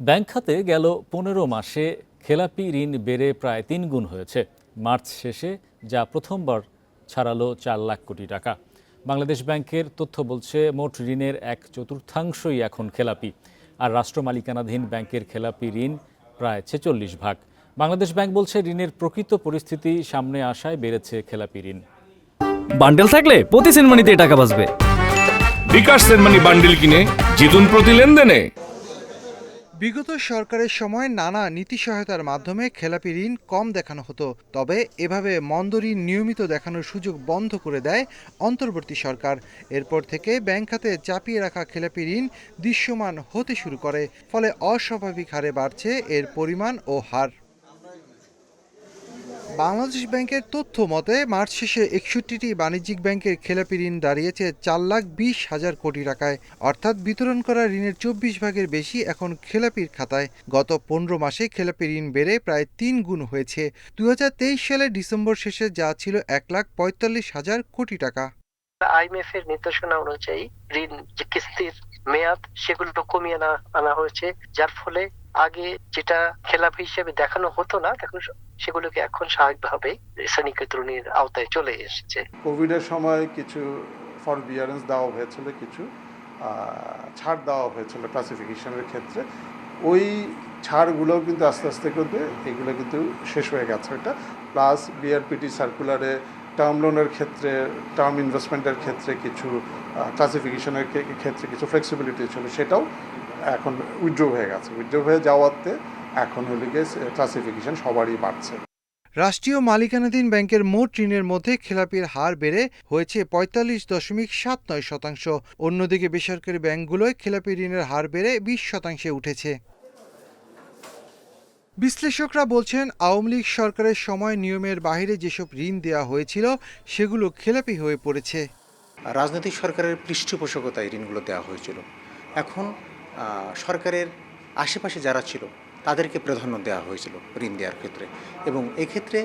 Bank খাতে গেল পনেরো মাসে খেলাপি ঋণ বেড়ে প্রায় তিন গুণ হয়েছে। মার্চ শেষে যা প্রথমবার ছাড়ালো চার লাখ কোটি টাকা। বাংলাদেশ ব্যাংকের তথ্য বলছে মোট ঋণের এক চতুর্থাংশই এখন খেলাপি। আর রাষ্ট্র মালিকানাধীন ব্যাংকের খেলাপি ঋণ প্রায় ছেচল্লিশ ভাগ। বাংলাদেশ ব্যাংক বলছে ঋণের প্রকৃত পরিস্থিতি সামনে আসায় বেড়েছে খেলাপি ঋণ। বান্ডেল থাকলে প্রতি সেনমানিতে টাকা বাঁচবে। বিকাশ সেনমানি বান্ডিল কিনে জিতুন প্রতি লেনদেনে। বিগত সরকারের সময় নানা নীতি সহায়তার মাধ্যমে খেলাপি ঋণ কম দেখানো হতো। তবে এভাবে মন্দ ঋণ নিয়মিত দেখানোর সুযোগ বন্ধ করে দেয় অন্তর্বর্তী সরকার। এরপর থেকে ব্যাংক খাতে চাপিয়ে রাখা খেলাপি ঋণ দৃশ্যমান হতে শুরু করে, ফলে অস্বাভাবিক হারে বাড়ছে এর পরিমাণ ও হার। বাংলাদেশ ব্যাংকের তথ্য মতে, মার্চ শেষে একষট্টিটি বাণিজ্যিক ব্যাংকের খেলাপি ঋণ দাঁড়িয়েছে চার লাখ বিশ হাজার কোটি টাকায়। অর্থাৎ বিতরণ করা ঋণের চব্বিশ ভাগের বেশি এখন খেলাপির খাতায়। গত পনেরো মাসে খেলাপি ঋণ বেড়ে প্রায় তিন গুণ হয়েছে। দুই হাজার তেইশ সালের ডিসেম্বর শেষে যা ছিল এক লাখ পঁয়তাল্লিশ হাজার কোটি টাকা। আইএমএফ নির্দেশনা অনুযায়ী ঋণ কিস্তির মেয়াদ সেগুলো কমিয়ে আনা হয়েছে, যার ফলে আগে যেটা খেলাপ হিসেবে দেখানো হতো না, এখন সেগুলোকে এখন স্বাভাবিকভাবে শ্রেণীকৃত ঋণের আওতায় চলে এসেছে। কোভিডের সময় কিছু ফরবিয়ারেন্স দেওয়া হয়েছিল, কিছু ছাড় দেওয়া হয়েছিল ক্লাসিফিকেশনের ক্ষেত্রে। ওই ছাড়গুলোও কিন্তু আস্তে আস্তে করবে এগুলো কিন্তু শেষ হয়ে গেছে এটা প্লাস বিআরপিটি সার্কুলারে টার্ম লোনের ক্ষেত্রে টার্ম ইনভেস্টমেন্টের ক্ষেত্রে কিছু ক্লাসিফিকেশনের ক্ষেত্রে কিছু ফ্লেক্সিবিলিটি ছিল, সেটাও এখন উইথড্র হয়ে গেছে। উইথড্র হয়ে যাওয়াতে এখন হলে গিয়ে ক্লাসিফিকেশন সবারই বাড়ছে। রাষ্ট্রীয় মালিকানাধীন ব্যাংকের মোট ঋণের মধ্যে খেলাপির হার বেড়ে হয়েছে পঁয়তাল্লিশ দশমিক সাত নয় শতাংশ। অন্যদিকে বেসরকারি ব্যাংকগুলোয় খেলাপি ঋণের হার বেড়ে বিশ শতাংশে উঠেছে। বিশ্লেষকরা বলছেন আওয়ামী লীগ সরকারের সময় নিয়মের বাইরে যেসব ঋণ দেওয়া হয়েছিল সেগুলো খেলাপি হয়ে পড়েছে। রাজনৈতিক সরকারের পৃষ্ঠপোষকতায় ঋণগুলো দেওয়া হয়েছিল। এখন সরকারের আশেপাশে যারা ছিল, তাদেরকে প্রাধান্য দেওয়া হয়েছিল ঋণ দেওয়ার ক্ষেত্রে। এবং এক্ষেত্রে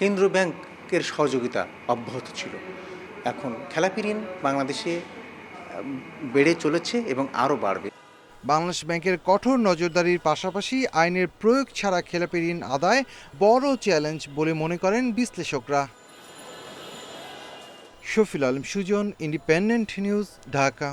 কেন্দ্র ব্যাংকের সহযোগিতা অব্যাহত ছিল। এখন খেলাপি ঋণ বাংলাদেশে বেড়ে চলেছে এবং আরও বাড়বে। বাংলাদেশ ব্যাংকের কঠোর নজরদারির পাশাপাশি আইনের প্রয়োগ ছাড়া খেলাপি ঋণ আদায় বড় চ্যালেঞ্জ বলে মনে করেন বিশ্লেষকরা। Shafil Alam, Sujan, independent news, Dhaka.